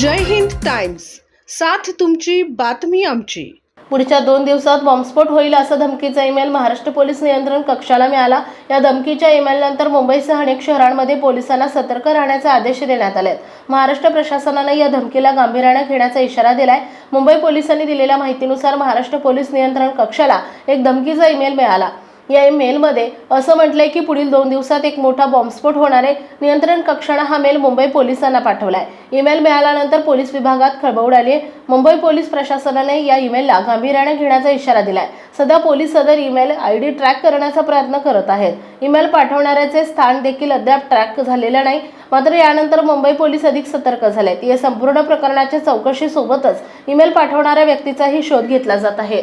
जय Hind Times साथ तुमची बातमी आमची. पुढच्या दोन दिवसात बॉम्बस्फोट होईल असा धमकीचा ईमेल महाराष्ट्र पोलीस नियंत्रण कक्षाला मिळाला. या धमकीच्या ईमेलनंतर मुंबईसह अनेक शहरांमध्ये पोलिसांना सतर्क राहण्याचे आदेश देण्यात आले आहेत महाराष्ट्र प्रशासनानं या धमकीला गांभीर्याने घेण्याचा इशारा दिलाय. मुंबई पोलिसांनी दिलेल्या माहितीनुसार महाराष्ट्र पोलीस नियंत्रण कक्षाला एक धमकीचा ईमेल मिळाला. या ईमेलमध्ये असं म्हटलंय की पुढील दोन दिवसात एक मोठा बॉम्बस्फोट होणार आहे. नियंत्रण कक्षानं हा मेल मुंबई पोलिसांना पाठवलाय. ईमेल मिळाल्यानंतर पोलीस विभागात खळबळ उडाली आहे. मुंबई पोलीस प्रशासनाने या ईमेलला गांभीर्याने घेण्याचा इशारा दिलाय. सध्या पोलीस सदर ईमेल आय डी ट्रॅक करण्याचा प्रयत्न करत आहेत. ईमेल पाठवणाऱ्याचे स्थान देखील अद्याप ट्रॅक झालेलं नाही. मात्र यानंतर मुंबई पोलीस अधिक सतर्क झालेत. या संपूर्ण प्रकरणाच्या चौकशीसोबतच ईमेल पाठवणाऱ्या व्यक्तीचाही शोध घेतला जात आहे.